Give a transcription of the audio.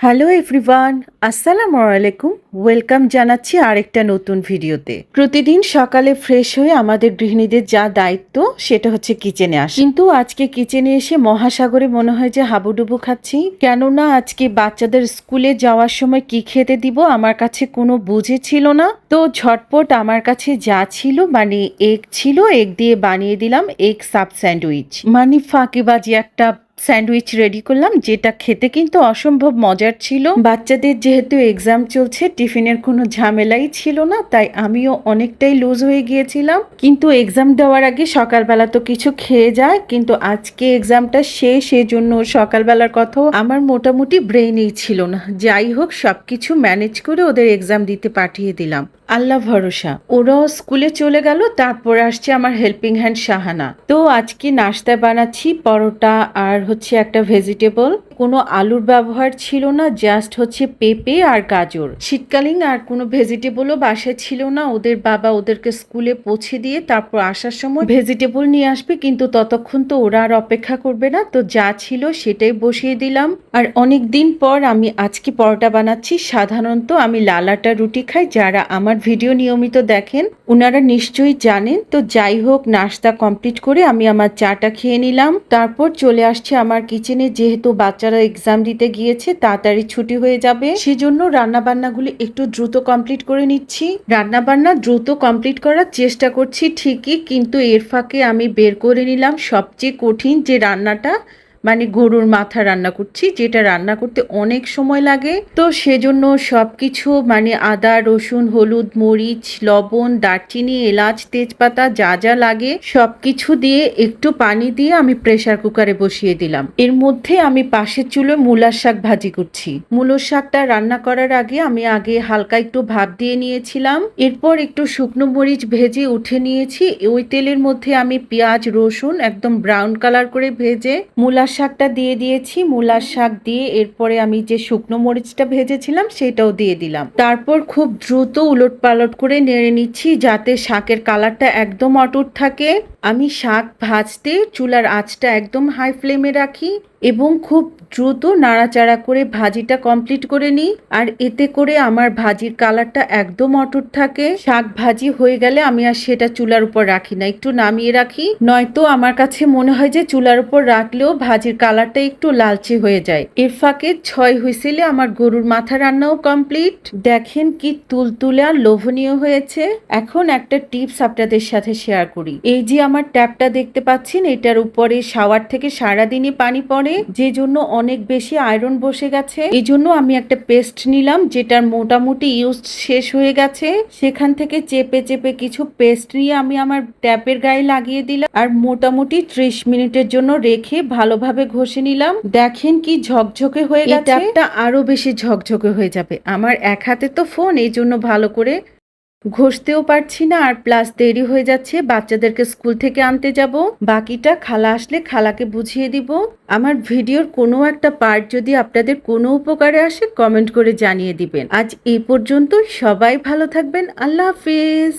Hello everyone আসসালামু আলাইকুম welcome জানাচ্ছি আরেকটা নতুন ভিডিওতে। প্রতিদিন সকালে ফ্রেশ হয়ে আমাদের গৃহিণীদের যা দায়িত্ব, সেটা হচ্ছে কিচেনে আসা। কিন্তু আজকে কিচেনে এসে মহাসাগরে মনে হয় যে হাবুডুবু খাচ্ছি। কেননা আজকে বাচ্চাদের স্কুলে যাওয়ার সময় কি খেতে দিব আমার কাছে কোনো বুঝে ছিল না। তো ঝটপট আমার কাছে যা ছিল মানে এগ ছিল এগ দিয়ে বানিয়ে দিলাম এগ সাব স্যান্ডউইচ মানে ফাঁকিবাজি একটা স্যান্ডউইচ রেডি করলাম, যেটা খেতে কিন্তু অসম্ভব মজার ছিল। বাচ্চাদের যেহেতু এক্সাম চলছে, টিফিনের কোনো ঝামেলাই ছিল না, তাই আমিও অনেকটাই লুজ হয়ে গিয়েছিলাম। কিন্তু এক্সাম দেওয়ার আগে সকালবেলা তো কিছু খেয়ে যায়, কিন্তু আজকে এক্সামটা শেষ সেজন্য সকালবেলার কথাও আমার মোটামুটি ব্রেইনেই ছিল না। যাই হোক সব কিছু ম্যানেজ করে ওদের এক্সাম দিতে পাঠিয়ে দিলাম। আল্লাহ ভরসা। ওরাও স্কুলে চলে গেল, তারপর আসছে আমার হেল্পিং হ্যান্ড সাহানা তো আজকে নাস্তায় বানাচ্ছি, পরোটা আর হচ্ছে একটা ভেজিটেবল কোনো আলুর ব্যবহার ছিল না জাস্ট হচ্ছে পেঁপে আর গাজর। শীতকালীন আর কোনো ভেজিটেবলও বাসায় ছিল না, ওদের বাবা ওদেরকে স্কুলে পৌঁছে দিয়ে তারপর আসার সময় ভেজিটেবল নিয়ে আসবে, কিন্তু ততক্ষণ তো ওরা আর অপেক্ষা করবে না, তো যা ছিল সেটাই বসিয়ে দিলাম। আর অনেক দিন পর আমি আজকে পরোটা বানাচ্ছি, সাধারণত আমি লালাটা রুটি খাই, যারা আমার ভিডিও নিয়মিত দেখেন ওনারা নিশ্চয়ই জানেন। তো যাই হোক, নাস্তা কমপ্লিট করে আমি আমার চাটা খেয়ে নিলাম। তারপর চলে আসছে আমার কিচেনে যেহেতু বাচ্চারা এক্সাম দিতে গিয়েছে তাড়াতাড়ি ছুটি হয়ে যাবে। সেজন্য রান্না বান্নাগুলি একটু দ্রুত কমপ্লিট করে নিচ্ছি। রান্না বান্না দ্রুত কমপ্লিট করার চেষ্টা করছি ঠিকই, কিন্তু এর ফাঁকে আমি বের করে নিলাম সবচেয়ে কঠিন যে রান্নাটা। মানে গরুর মাথা রান্না করছি, যেটা রান্না করতে অনেক সময় লাগে। তো সেজন্য সব কিছু মানে আদা, রসুন, হলুদ, মরিচ, লবণ, দারচিনি, এলাচ, তেজপাতা যা যা লাগে সব কিছু দিয়ে একটু পানি দিয়ে আমি প্রেসার কুকারে বসিয়ে দিলাম। এর মধ্যে আমি পাশের চুলো মূলার শাক ভাজি করছি। মূলোর শাকটা রান্না করার আগে আমি আগে হালকা একটু ভাপ দিয়ে নিয়েছিলাম। এরপর একটু শুকনো মরিচ ভেজে উঠে নিয়েছি। ওই তেলের মধ্যে আমি পেঁয়াজ, রসুন একদম ব্রাউন কালার করে ভেজে মূলার শাকটা দিয়ে দিয়েছি, মূলার শাক দিয়ে, এরপরে আমি যে শুকনো মরিচটা ভেজেছিলাম সেটাও দিয়ে দিলাম। তারপর খুব দ্রুত উলট পালট করে নেড়ে নিচ্ছি যাতে শাকের কালারটা একদম অটুট থাকে। আমি শাক ভাজতে চুলার আঁচটা একদম হাই ফ্লেমে রাখি। এবং খুব দ্রুত নাড়াচাড়া করে ভাজিটা কমপ্লিট করে নিই। আর এতে করে আমার ভাজির কালারটা একদম অটুট থাকে। শাক ভাজি হয়ে গেলে আমি আর সেটা চুলার উপর রাখি না, একটু নামিয়ে রাখি। নয়তো আমার কাছে মনে হয় যে চুলার উপর রাখলেও ভাজির কালারটা একটু লালচে হয়ে যায়। এর ফাঁকে ছয় হুইসেলে আমার গরুর মাথা রান্নাও কমপ্লিট দেখেন কি তুলতুলে আর লোভনীয় হয়েছে। এখন একটা টিপস আপনাদের সাথে শেয়ার করি। এই যে আমার ট্যাপটা দেখতে পাচ্ছেন, এটার উপরে শাওয়ার থেকে সারাদিনই পানি পড়ে। যে জন্য অনেক বেশি আয়রন বসে গেছে। এই জন্য আমি একটা পেস্ট নিলাম যেটার মোটামুটি ইউজ শেষ হয়ে গেছে। সেখান থেকে চেপে চেপে কিছু পেস্ট নিয়ে আমি আমার ট্যাপের গায়ে লাগিয়ে দিলাম। আর মোটামুটি ত্রিশ মিনিটের জন্য রেখে ভালোভাবে ঘষে নিলাম। দেখেন কি ঝকঝকে হয়ে গেছে। ট্যাপটা আরও বেশি ঝকঝকে হয়ে যাবে। আমার এক হাতে তো ফোন এই জন্য ভালো করে ঘষতেও পারছি না আর প্লাস দেরি হয়ে যাচ্ছে। বাচ্চাদেরকে স্কুল থেকে আনতে যাব। বাকিটা খালা আসলে খালাকে বুঝিয়ে দিব। আমার ভিডিওর কোনো একটা পার্ট যদি আপনাদের কোনো উপকারে আসে কমেন্ট করে জানিয়ে দিবেন। আজ এই পর্যন্ত সবাই ভালো থাকবেন। আল্লাহ হাফিজ।